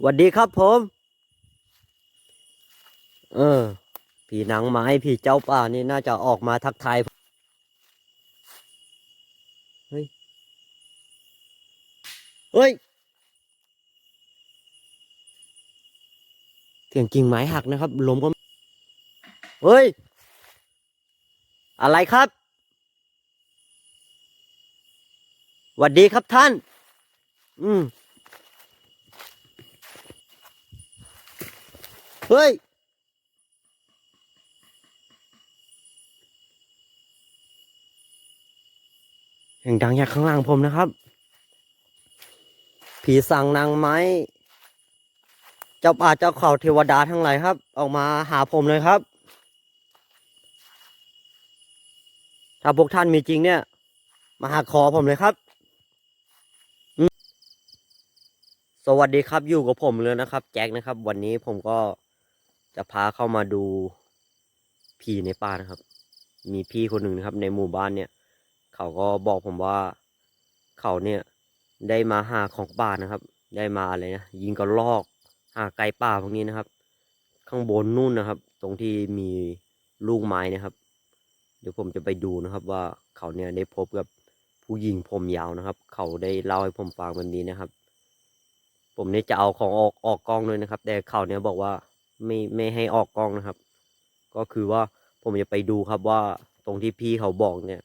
สวัสดีครับผม เออ ผีหนังไม้ผีเจ้าป่านี่น่าจะออกมาทักทายเฮ้ย เฮ้ยเสียงกิ่งไม้หักนะครับลมก็ เฮ้ย อะไรครับหวัสดีครับท่าน อืม เฮ้ยเสียงดังจากข้างล่างผมนะครับ ผีสั่งนางไม้ เจ้าป่าเจ้าเขาเทวดาทั้งหลายครับ ออกมาหาผมเลยครับ ถ้าพวกท่านมีจริงเนี่ย มาหาขอผมเลยครับสวัสดีครับอยู่กับผมเลยนะครับ แจ็คนะครับ วันนี้ผมก็ จะพาเข้ามาดูผีในป่านะครับ มีพี่คนหนึ่งนะครับ ในหมู่บ้านเนี่ย เขาก็บอกผมว่า เขาเนี่ยได้มาหาของป่านะครับ ได้มาอะไรนะยิงกระลอกหาไก่ป่าพวกนี้นะครับ ข้างบนนู่นนะครับ ตรงที่มีลูกไม้นะครับ เดี๋ยวผมจะไปดูนะครับ ว่าเขาเนี่ยได้พบกับผู้หญิงผมยาวนะครับ เขาได้เล่าให้ผมฟังแบบนี้นะครับ ผมเนี่ยจะเอาของออกออกกล้องเลยนะครับ แต่เขาเนี่ยบอกว่า ไม่ไม่ให้ออกกล้องนะครับ ก็คือว่าผมจะไปดูครับว่าตรงที่พี่เขาบอกเนี่ย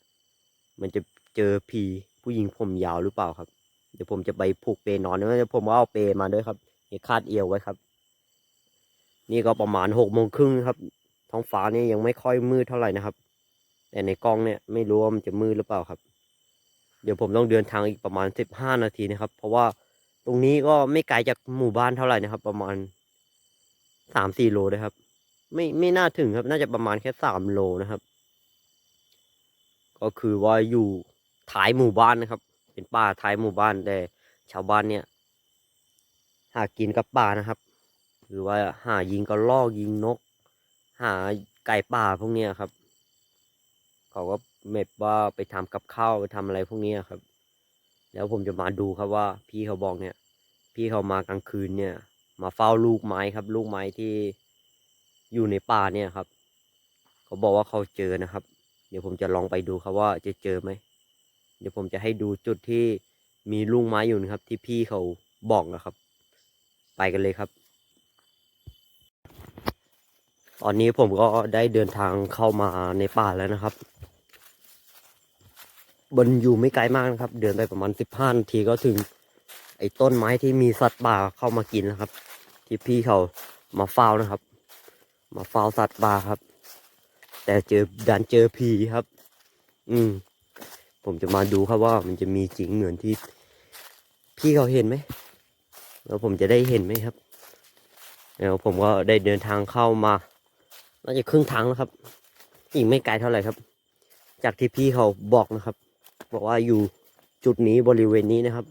มันจะเจอผีผู้หญิงผมยาวหรือเปล่าครับ เดี๋ยวผมจะไปผูกเปนอนนะเดี๋ยวผมว่าเอาเปมาด้วยครับเดี๋ยวคาดเอวไว้ครับ นี่ก็ประมาณหกโมงครึ่งครับ ท้องฟ้านี่ยังไม่ค่อยมืดเท่าไหร่นะครับ แต่ในกล้องเนี่ยไม่รู้ว่ามันจะมืดหรือเปล่าครับ เดี๋ยวผมต้องเดินทางอีกประมาณสิบห้านาทีนะครับ เพราะว่าตรงนี้ก็ไม่ไกลจากหมู่บ้านเท่าไหร่นะครับ ประมาณ สามสี่โลนะครับ ไม่ไม่น่าถึงครับ น่าจะประมาณแค่สามโลนะครับ ก็คือว่าอยู่ท้ายหมู่บ้านนะครับ เป็นป่าท้ายหมู่บ้านแต่ชาวบ้านเนี่ย หากินกับป่านะครับ หรือว่าหายิงกระลอกยิงนก หาไก่ป่าพวกเนี้ยครับ เขาก็เมบว่าไปทำกับข้าวไปทำอะไรพวกเนี้ยครับ แล้วผมจะมาดูครับว่า พี่เขาบอกเนี่ย พี่เขามากลางคืนเนี่ย มาเฝ้าลูกไม้ครับ ลูกไม้ที่อยู่ในป่าเนี่ยครับ เขาบอกว่าเขาเจอนะครับ เดี๋ยวผมจะลองไปดูครับว่าจะเจอไหมเดี๋ยวผมจะให้ดูจุดที่มีลูกไม้อยู่นะครับ ที่พี่เขาบอกนะครับ ไปกันเลยครับ ตอนนี้ผมก็ได้เดินทางเข้ามาในป่าแล้วนะครับบนอยู่ไม่ไกลมากนะครับ เดินไปประมาณสิบห้านาทีก็ถึง ไอ้ต้นไม้ที่มีสัตว์ป่าเข้ามากินนะครับ ที่พี่เขามาเฝ้านะครับ มาเฝ้าสัตว์ป่าครับ แต่เจอดันเจอผีครับ อืม ผมจะมาดูครับว่ามันจะมีจริงเหมือนที่ พี่เขาเห็นไหมแล้วผมจะได้เห็นไหมครับแล้วผมก็ได้เดินทางเข้ามาน่าจะครึ่งทางแล้วครับ อีกไม่ไกลเท่าไหร่ครับ จากที่พี่เขาบอกนะครับ บอกว่าอยู่จุดนี้บริเวณนี้นะครับ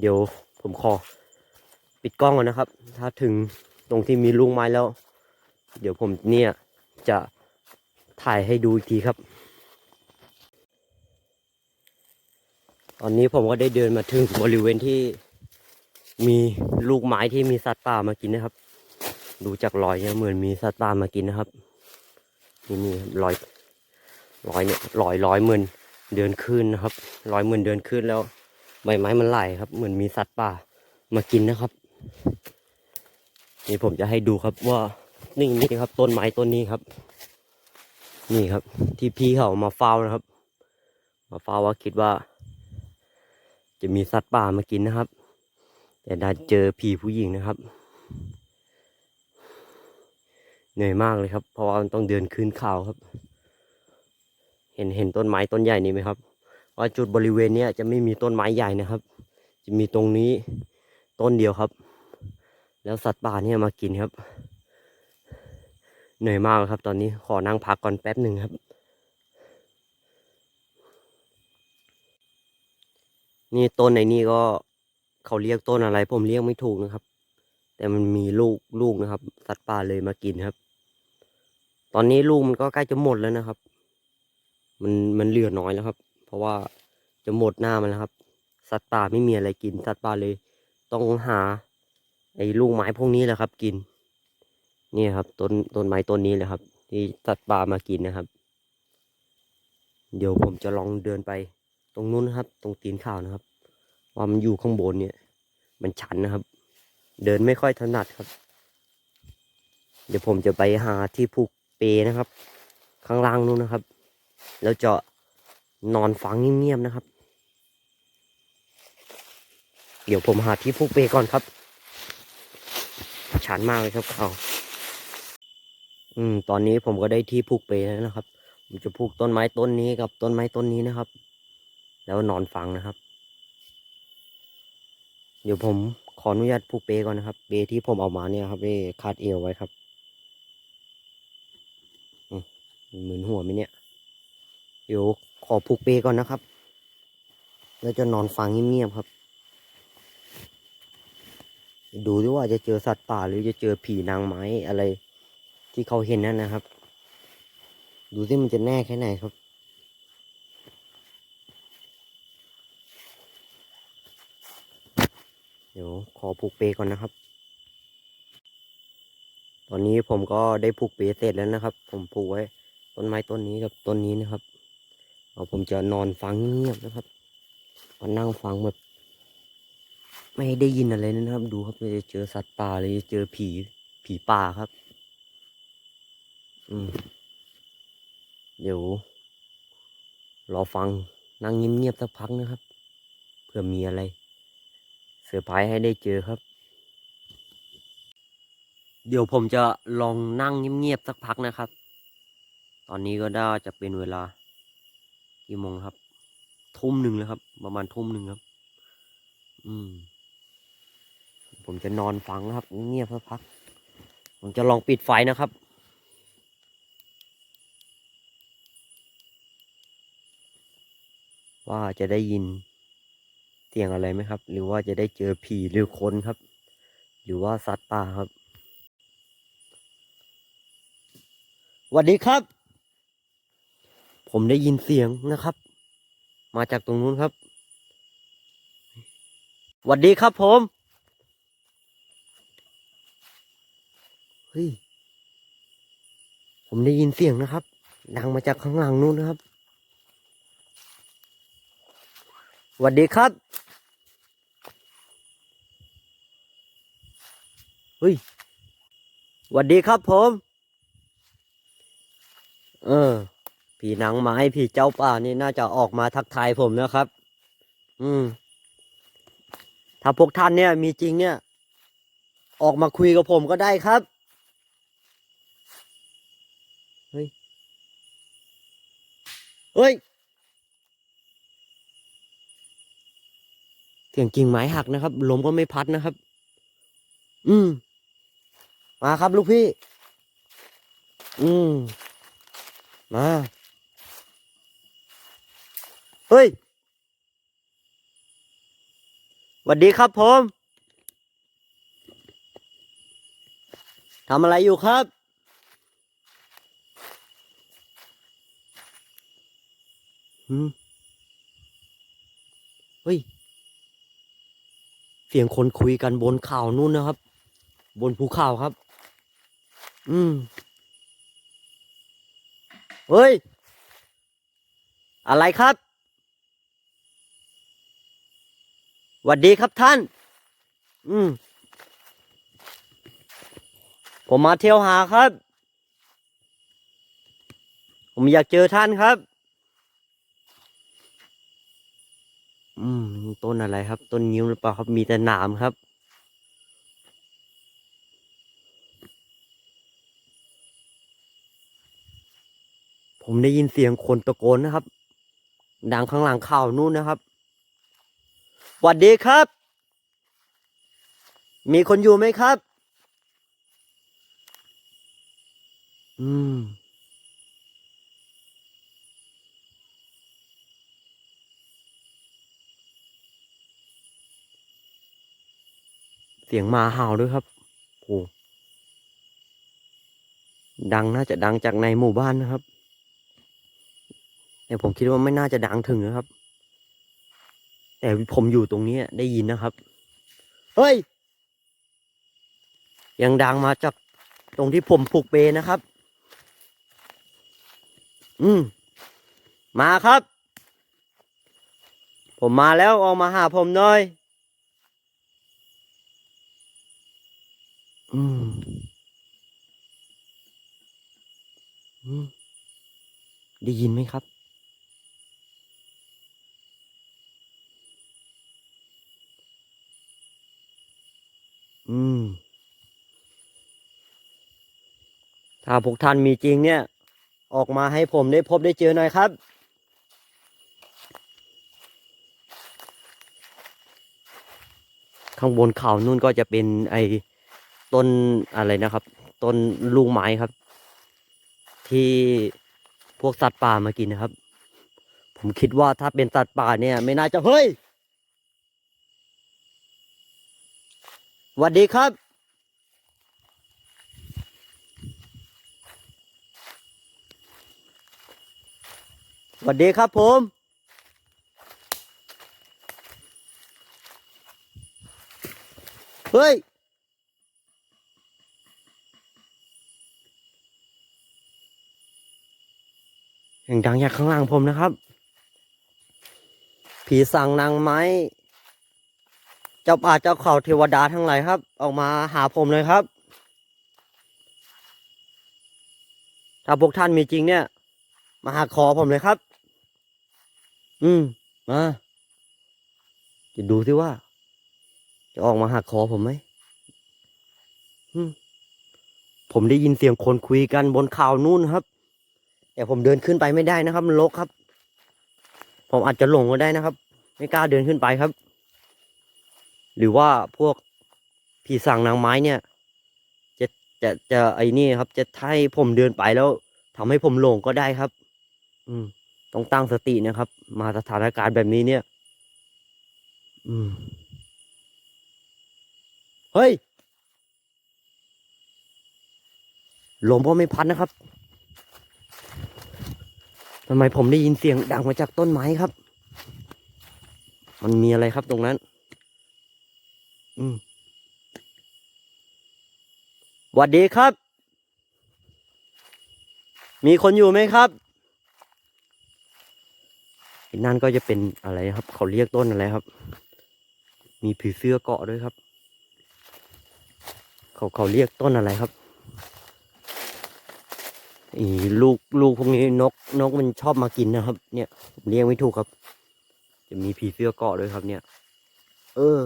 เดี๋ยวผมขอปิดกล้องก่อนนะครับ ถ้าถึงตรงที่มีลูกไม้แล้ว เดี๋ยวผมเนี่ยจะถ่ายให้ดูอีกทีครับ ตอนนี้ผมก็ได้เดินมาถึงบริเวณที่มีลูกไม้ที่มีสัตว์ป่ามากินนะครับ ดูจากรอยเนี่ยเหมือนมีสัตว์ป่ามากินนะครับ นี่นี่ครับรอยรอยเนี่ยรอยรอยเหมือนเดินขึ้นนะครับรอยเหมือนเดินขึ้นแล้ว ใบไม้มันไหลครับ เหมือนมีสัตว์ป่ามากินนะครับ นี่ผมจะให้ดูครับว่านี่นี่ครับ ต้นไม้ต้นนี้ครับ นี่ครับ ที่พี่เขามาเฝ้านะครับ มาเฝ้าว่าคิดว่า จะมีสัตว์ป่ามากินนะครับ แต่ดันเจอผีผู้หญิงนะครับเหนื่อยมากเลยครับ เพราะว่ามันต้องเดินขึ้นเขาครับ เห็นเห็นต้นไม้ต้นใหญ่นี้ไหมครับ ว่าจุดบริเวณเนี้ยจะไม่มีต้นไม้ใหญ่นะครับ จะมีตรงนี้ต้นเดียวครับ แล้วสัตว์ป่าเนี่ยมากินครับ เหนื่อยมากครับ ตอนนี้ขอนั่งพักก่อนแป๊บหนึ่งครับ นี่ต้นในนี่ก็เขาเรียกต้นอะไร ผมเรียกไม่ถูกนะครับ แต่มันมีลูกลูกนะครับ สัตว์ป่าเลยมากินครับ ตอนนี้ลูกมันก็ใกล้จะหมดแล้วนะครับ มันมันเหลือน้อยแล้วครับ ราะว่าจะหมดหน้ามันแล้วครับ สัตว์ป่าไม่มีอะไรกิน สัตว์ป่าเลย ต้องหา ไอ้ลูกไม้พวกนี้แหละครับ กิน นี่ครับต้นต้นไม้ต้นนี้แหละครับ ที่สัตว์ป่ามากินนะครับ เดี๋ยวผมจะลองเดินไป ตรงนู้นนะครับ ตรงตีนข่าวนะครับ ว่ามันอยู่ข้างบนเนี่ย มันชันนะครับ เดินไม่ค่อยถนัดครับ เดี๋ยวผมจะไปหาที่ผูกเปนะครับ ข้างล่างนู้นนะครับ แล้วจะ นอนฟังเงียบๆนะครับ เดี๋ยวผมหาที่ผูกเปก่อนครับชันมากเลยครับเขาอืม ตอนนี้ผมก็ได้ที่ผูกเปแล้วนะครับ ผมจะผูกต้นไม้ต้นนี้กับต้นไม้ต้นนี้นะครับ แล้วนอนฟังนะครับ เดี๋ยวผมขออนุญาตผูกเปก่อนนะครับ เปที่ผมเอามาเนี่ยครับเปคาดเอวไว้ครับอืมเหมือนหัวไหมเนี่ยเดี๋ยว อผูกเปก่อนนะครับ แล้วจะนอนฟังเงียบๆครับ ดูด้วยว่าจะเจอสัตว์ป่าหรือจะเจอผีนางไม้อะไรที่เขาเห็นนั่นนะครับ ดูที่มันจะแน่แค่ไหนครับเดี๋ยวขอผูกเปก่อนนะครับ ตอนนี้ผมก็ได้ผูกเปเสร็จแล้วนะครับ ผมผูกไว้ต้นไม้ต้นนี้กับต้นนี้นะครับ เอาผมจะนอนฟังเงียบนะครับมานั่งฟังแบบไม่ได้ยินอะไรนะครับ ดูครับจะเจอสัตว์ป่าหรือจะเจอผีผีป่าครับ อืมเดี๋ยวรอฟังนั่งเงียบๆสักพักนะครับเพื่อมีอะไรเซอร์ไพรส์ให้ได้เจอครับ เดี๋ยวผมจะลองนั่งเงียบๆสักพักนะครับ ตอนนี้ก็ได้จะเป็นเวลา กี่โมงครับ ทุ่มหนึ่งแล้วครับ ประมาณทุ่มหนึ่งครับ อืม ผมจะนอนฟังนะครับ เงียบสักพัก ผมจะลองปิดไฟนะครับว่าจะได้ยินเสียงอะไรไหมครับ หรือว่าจะได้เจอผีหรือคนครับ หรือว่าสัตว์ป่าครับสวัสดีครับ ผมได้ยินเสียงนะครับ มาจากตรงนู้นครับสวัสดีครับผม เฮ้ย ผมได้ยินเสียงนะครับ ดังมาจากข้างหลังนู้นนะครับสวัสดีครับ เฮ้ยสวัสดีครับผม เออ ผีหนังไม้ผีเจ้าป่านี่น่าจะออกมาทักทายผมนะครับ อืม ถ้าพวกท่านเนี่ย มีจริงเนี่ย ออกมาคุยกับผมก็ได้ครับ เฮ้ย เฮ้ยเสียงกิ่งไม้หักนะครับ ลมก็ไม่พัดนะครับ อืม มาครับลูกพี่ อืม มา เฮ้ยสวัสดีครับผมทำอะไรอยู่ครับอืมเฮ้ย เสียงคนคุยกันบนเขานู่นนะครับ บนภูเขาครับ อืม เฮ้ย อะไรครับ หวัสดีครับท่าน อืม ผมมาเที่ยวหาครับ ผมอยากเจอท่านครับ อืมต้นอะไรครับ ต้นนิ้วหรือเปล่าครับ มีแต่หนามครับผมได้ยินเสียงคนตะโกนนะครับ ดังข้างหลังข่าวนู่นนะครับ สวัสดีครับ มีคนอยู่ไหมครับ อืม เสียงมาเห่าด้วยครับโอ้ดังน่าจะดังจากในหมู่บ้านนะครับแต่ผมคิดว่าไม่น่าจะดังถึงนะครับ แต่ผมอยู่ตรงนี้ได้ยินนะครับ เฮ้ย ยังดังมาจากตรงที่ผมผูกเปนะครับ อืม มาครับ ผมมาแล้วออกมาหาผมหน่อย อืม อืม ได้ยินไหมครับ อืม ถ้าพวกท่านมีจริงเนี่ย ออกมาให้ผมได้พบได้เจอหน่อยครับ ข้างบนเขานู่นก็จะเป็นไอ้ต้นอะไรนะครับ ต้นลูกไม้ครับ ที่พวกสัตว์ป่ามากินนะครับ ผมคิดว่าถ้าเป็นสัตว์ป่าเนี่ย ไม่น่าจะเฮ้ยส วัสดีครับ สวัสดีครับผม เฮ้ย เสียงดังจากข้างล่างผมนะครับ ผีสั่งนางไม้ เจ้าป่าเจ้าเขาเทวดาทั้งหลายครับ ออกมาหาผมเลยครับ ถ้าพวกท่านมีจริงเนี่ย มาหาขอผมเลยครับ อืมมาจะดูสิว่า จะออกมาหักคอผมไหมอืมผมได้ยินเสียงคนคุยกันบนเขาวนู่นครับ แต่ผมเดินขึ้นไปไม่ได้นะครับ มันรกครับ ผมอาจจะหลงก็ได้นะครับ ไม่กล้าเดินขึ้นไปครับ หรือว่าพวกผีสั่งนางไม้เนี่ย จะจะจะไอ้นี่ครับ จะให้ผมเดินไปแล้วทำให้ผมหลงก็ได้ครับ อืม ต้องตั้งสตินะครับ มาสถานการณ์แบบนี้เนี่ย อืม เฮ้ยลมก็ไม่พัดนะครับทำไมผมได้ยินเสียงดังมาจากต้นไม้ครับ มันมีอะไรครับตรงนั้น อืมหวัดดีครับ มีคนอยู่ไหมครับนั่นก็จะเป็นอะไรครับ เขาเรียกต้นอะไรครับ มีผีเสื้อเกาะด้วยครับ เขาเขาเรียกต้นอะไรครับอีลูกลูกพวกนี้นกนกมันชอบมากินนะครับ เนี่ยเรียกไม่ถูกครับ จะมีผีเสื้อเกาะด้วยครับ เนี่ย เออ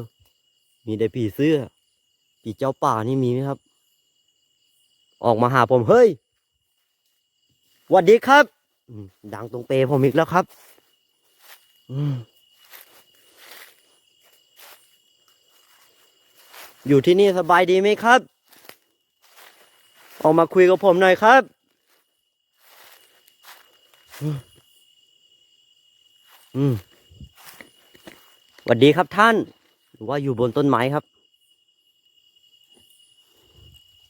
มีแต่ผีเสื้อผีเจ้าป่านี่มีไหมครับ ออกมาหาผมเฮ้ยหวัดดีครับดังตรงเปรผมอีกแล้วครับอยู่ที่นี่สบายดีไหมครับ ออกมาคุยกับผมหน่อยครับ อืมสวัสดีครับท่าน หรือว่าอยู่บนต้นไม้ครับ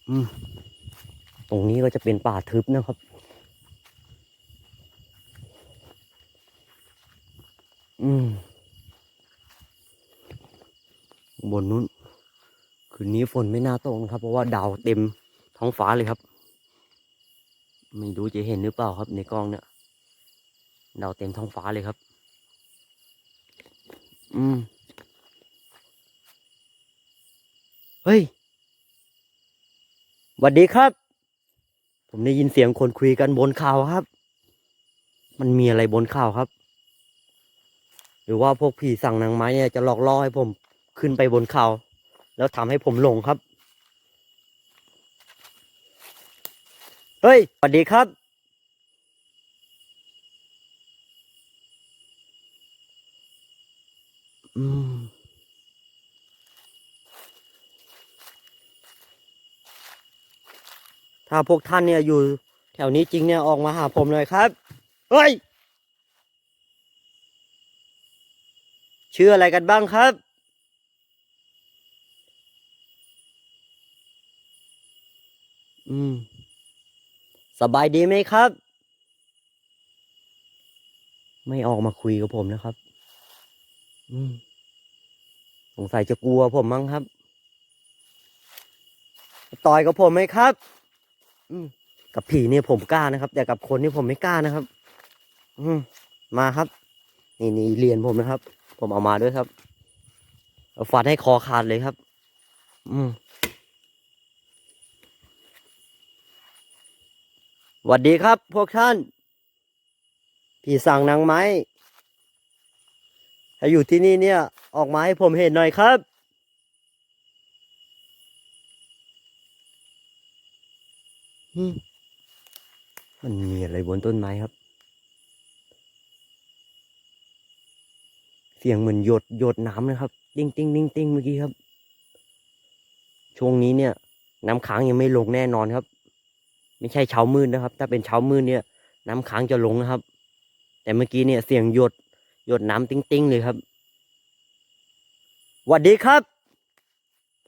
อืม ตรงนี้ก็จะเป็นป่าทึบนะครับ อืม บนนู้น คืนนี้ฝนไม่น่าตกนะครับ เพราะว่าดาวเต็มท้องฟ้าเลยครับ ไม่รู้จะเห็นหรือเปล่าครับ ในกล้องเนี่ยดาวเต็มท้องฟ้าเลยครับ อืม เฮ้ยสวัสดีครับ ผมได้ยินเสียงคนคุยกันบนเขาวครับ มันมีอะไรบนเขาวครับ หรือว่าพวกผีสั่งนางไม้เนี่ยจะหลอกล่อให้ผมขึ้นไปบนเขาแล้วทำให้ผมหลงครับ เฮ้ย สวัสดีครับ อืมาพวกท่านเนี่ยอยู่แถวนี้จริงเนี่ยออกมาหาผมเลยครับ เฮ้ย ชื่ออะไรกันบ้างครับ อืม สบายดีไหมครับ ไม่ออกมาคุยกับผมนะครับ อืม สงสัยจะกลัวผมมั้งครับ ต่อยกับผมไหมครับ อืมกับผีเนี่ยผมกล้านะครับ แต่กับคนนี่ผมไม่กล้านะครับ อืมมาครับ นี่นี่เรียนผมนะครับ ผมเอามาด้วยครับเอาฟันให้คอขาดเลยครับ อืมหวัสดีครับ พวกท่านพี่สั่งนางไม้ถ้าอยู่ที่นี่เนี่ย ออกมาให้ผมเห็นหน่อยครับ มันมีอะไรบนต้นไม้ครับ เสียงเหมือนหยดหยดน้ำนะครับ ติ้งติ้งติ้งติ้งเมื่อกี้ครับ ช่วงนี้เนี่ย น้ำค้างยังไม่ลงแน่นอนครับ ไม่ใช่เช้ามืดนะครับ ถ้าเป็นเช้ามืดเนี่ย น้ำค้างจะลงนะครับ แต่เมื่อกี้เนี่ยเสียงหยดหยดน้ำติ้งติ้งเลยครับหวัสดีครับ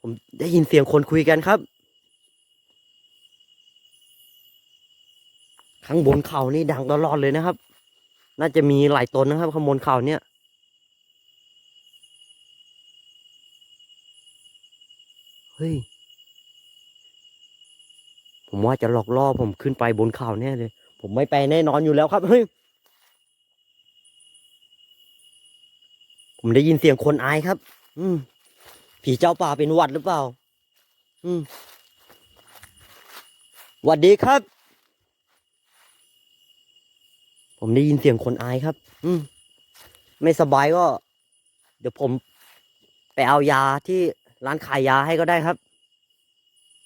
ผมได้ยินเสียงคนคุยกันครับ ข้างบนเขานี่ดังตลอดเลยนะครับ น่าจะมีหลายตนนะครับข้างบนเขาเนี่ยเฮ้ยผมว่าจะหลอกล่อผมขึ้นไปบนเขาแน่เลย ผมไม่ไปแน่นอนอยู่แล้วครับเฮ้ยผมได้ยินเสียงคนอายครับ อืมผีเจ้าป่าเป็นวัดหรือเปล่า อืมวัดดีครับ ผมได้ยินเสียงคนอายครับ อืมไม่สบายก็ เดี๋ยวผมไปเอายาที่ร้านขายยาให้ก็ได้ครับ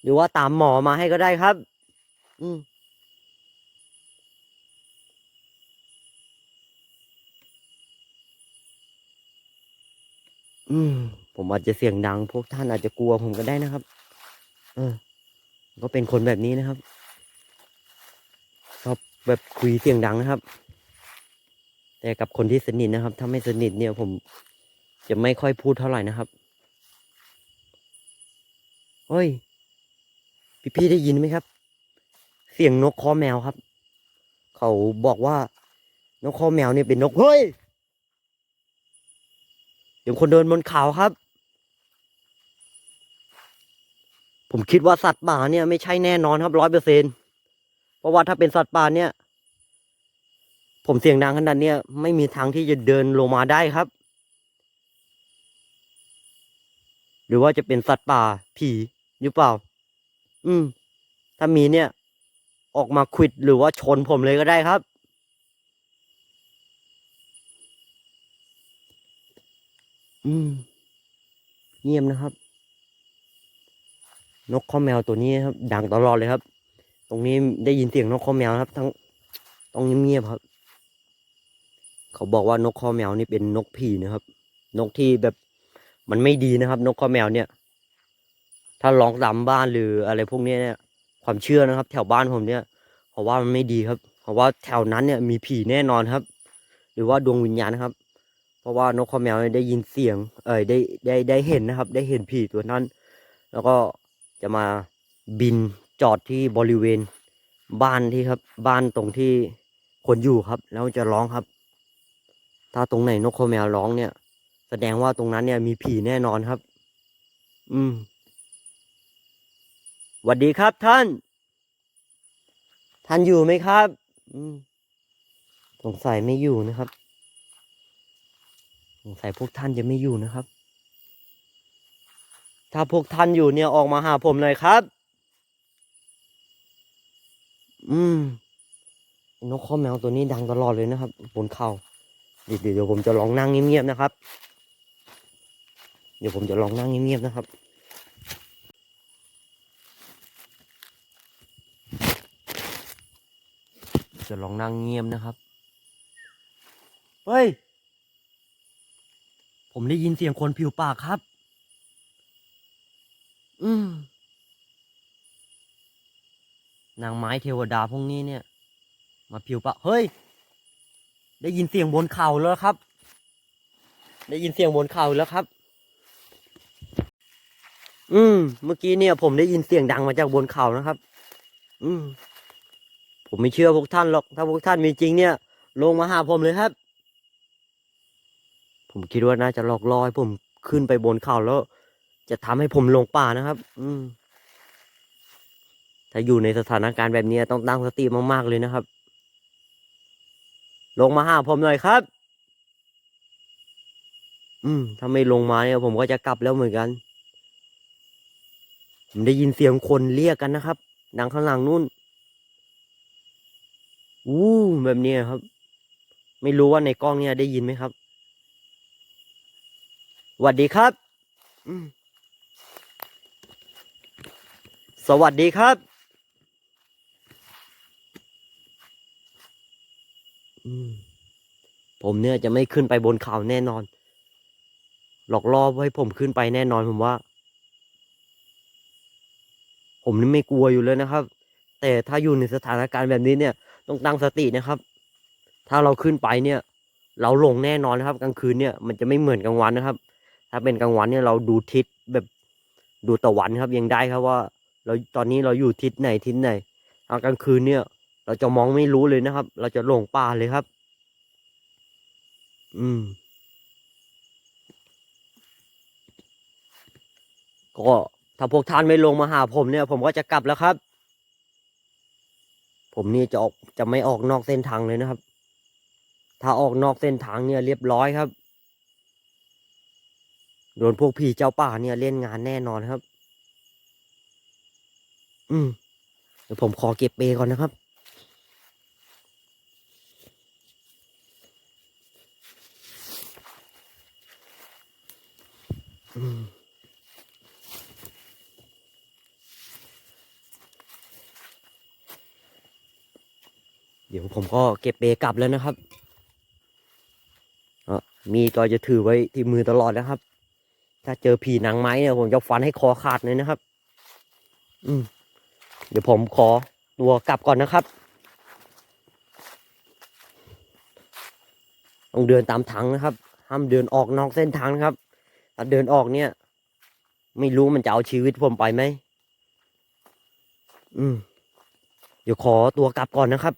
หรือว่าตามหมอมาให้ก็ได้ครับ อืมอืม ผมอาจจะเสียงดัง พวกท่านอาจจะกลัวผมก็ได้นะครับ เออ ก็เป็นคนแบบนี้นะครับชอบแบบคุยเสียงดังนะครับ แต่กับคนที่สนิทนะครับ ถ้าไม่สนิทเนี่ยผมจะไม่ค่อยพูดเท่าไหร่นะครับเฮ้ย พี่พี่ได้ยินไหมครับ เสียงนกคอแมวครับ เขาบอกว่านกคอแมวเนี่ยเป็นนกเฮ้ยเดี๋ยวคนเดินบนเขาครับ ผมคิดว่าสัตว์ป่าเนี่ยไม่ใช่แน่นอนครับร้อยเปอร์เซ็นเพราะว่าถ้าเป็นสัตว์ป่าเนี่ย ผมเสียงดังขนาดนี้ไม่มีทางที่จะเดินลงมาได้ครับ หรือว่าจะเป็นสัตว์ป่าผีหรือเปล่า อืม ถ้ามีเนี่ย ออกมาควิดหรือว่าชนผมเลยก็ได้ครับ อืม เงียบนะครับ นกข้อแมวตัวนี้ครับ ดังตลอดเลยครับ ตรงนี้ได้ยินเสียงนกข้อแมวครับ ทั้งต้องเงียบๆครับ เขาบอกว่านกข้อแมวนี่เป็นนกผีนะครับ นกที่แบบมันไม่ดีนะครับ นกข้อแมวเนี่ย ถ้าร้องตามบ้านหรืออะไรพวกนี้เนี่ย ความเชื่อนะครับ แถวบ้านผมเนี่ยเพราะว่ามันไม่ดีครับ เพราะว่าแถวนั้นเนี่ยมีผีแน่นอนครับ หรือว่าดวงวิญญาณนะครับ เพราะว่านกข้อแมวได้ยินเสียง เอ่ยได้ได้ได้เห็นนะครับ ได้เห็นผีตัวนั้น แล้วก็จะมาบินจอดที่บริเวณบ้านที่ครับ บ้านตรงที่คนอยู่ครับ แล้วจะร้องครับ ถ้าตรงไหนนกข้อแมวร้องเนี่ย แสดงว่าตรงนั้นเนี่ยมีผีแน่นอนครับ อืมสวัสดีครับท่าน ท่านอยู่ไหมครับ อืมสงสัยไม่อยู่นะครับ สงสัยพวกท่านจะไม่อยู่นะครับ ถ้าพวกท่านอยู่เนี่ยออกมาหาผมหน่อยครับ อืมนกข้อแมวตัวนี้ดังตลอดเลยนะครับ บนเขาเดี๋ยว เดี๋ยวผมจะลองนั่งเงียบๆนะครับ เดี๋ยวผมจะลองนั่งเงียบๆนะครับจะลองนั่งเงียบนะครับ เฮ้ย ผมได้ยินเสียงคนผิวปากครับ อืม นางไม้เทวดาพวกนี้เนี่ย มาผิวปาก เฮ้ย ได้ยินเสียงบนเขาแล้วครับ ได้ยินเสียงบนเขาแล้วครับ อืม เมื่อกี้เนี่ย ผมได้ยินเสียงดังมาจากบนเขานะครับ อืม ผมไม่เชื่อพวกท่านหรอก ถ้าพวกท่านมีจริงเนี่ย ลงมาหาผมเลยครับ ผมคิดว่าน่าจะหลอกลอให้ผมขึ้นไปบนเขาแล้ว จะทำให้ผมลงป่านะครับ อืมถ้าอยู่ในสถานการณ์แบบนี้ต้องตั้งสติมากๆเลยนะครับ ลงมาหาผมหน่อยครับ อืม ถ้าไม่ลงมาเนี่ยผมก็จะกลับแล้วเหมือนกัน ผมได้ยินเสียงคนเรียกกันนะครับ ดังข้างหลังนู่น อู้แบบนี้ครับ ไม่รู้ว่าในกล้องเนี่ยได้ยินไหมครับสวัสดีครับ สวัสดีครับ อืม ผมเนี่ยจะไม่ขึ้นไปบนเขาแน่นอน หลอกล่อให้ผมขึ้นไปแน่นอนผมว่า ผมนี่ไม่กลัวอยู่เลยนะครับ แต่ถ้าอยู่ในสถานการณ์แบบนี้เนี่ย ต้องตั้งสตินะครับ ถ้าเราขึ้นไปเนี่ย เราหลงแน่นอนนะครับ กลางคืนเนี่ยมันจะไม่เหมือนกลางวันนะครับ ถ้าเป็นกลางวันเนี่ยเราดูทิศแบบดูตะวันครับยังได้ครับว่า เราตอนนี้เราอยู่ทิศไหนทิศไหนตอนกลางคืนเนี่ย เราจะมองไม่รู้เลยนะครับ เราจะหลงป่าเลยครับ อืม ก็ถ้าพวกท่านไม่ลงมาหาผมเนี่ย ผมก็จะกลับแล้วครับ ผมนี่จะออกจะไม่ออกนอกเส้นทางเลยนะครับ ถ้าออกนอกเส้นทางเนี่ยเรียบร้อยครับ โดนพวกผีเจ้าป่าเนี่ยเล่นงานแน่นอนครับ อืมเดี๋ยวผมขอเก็บเปก่อนนะครับ เดี๋ยวผมก็เก็บเปกลับแล้วนะครับเอ่อมีก็จะถือไว้ที่มือตลอดนะครับ ถ้าเจอผีนางไม้เนี่ยผมจะฟันให้คอขาดเลยนะครับ อืม เดี๋ยวผมขอตัวกลับก่อนนะครับ ต้องเดินตามทางนะครับ ห้ามเดินออกนอกเส้นทางนะครับ ถ้าเดินออกเนี่ย ไม่รู้มันจะเอาชีวิตผมไปไหม อืม เดี๋ยวขอตัวกลับก่อนนะครับ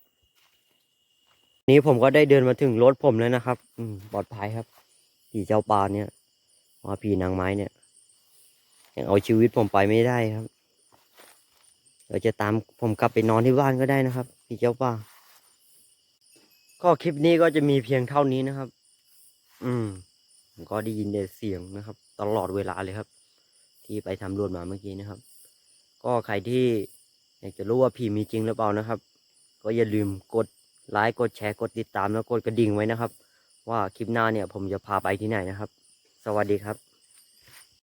นี้ผมก็ได้เดินมาถึงรถผมแล้วนะครับ อืม ปลอดภัยครับผีเจ้าป่าเนี่ยว่าผีนางไม้เนี่ย ยังเอาชีวิตผมไปไม่ได้ครับเราจะตามผมกลับไปนอนที่บ้านก็ได้นะครับผีเจ้าป่าก็คลิปนี้ก็จะมีเพียงเท่านี้นะครับ อืม ผมก็ได้ยินแต่เสียงนะครับ ตลอดเวลาเลยครับ ที่ไปทำรวดมาเมื่อกี้นะครับ ก็ใครที่อยากจะรู้ว่าผีมีจริงหรือเปล่านะครับ ก็อย่าลืมกดไลค์กดแชร์กดติดตามแล้วกดกระดิ่งไว้นะครับ ว่าคลิปหน้าเนี่ยผมจะพาไปที่ไหนนะครับ สวัสดีครับ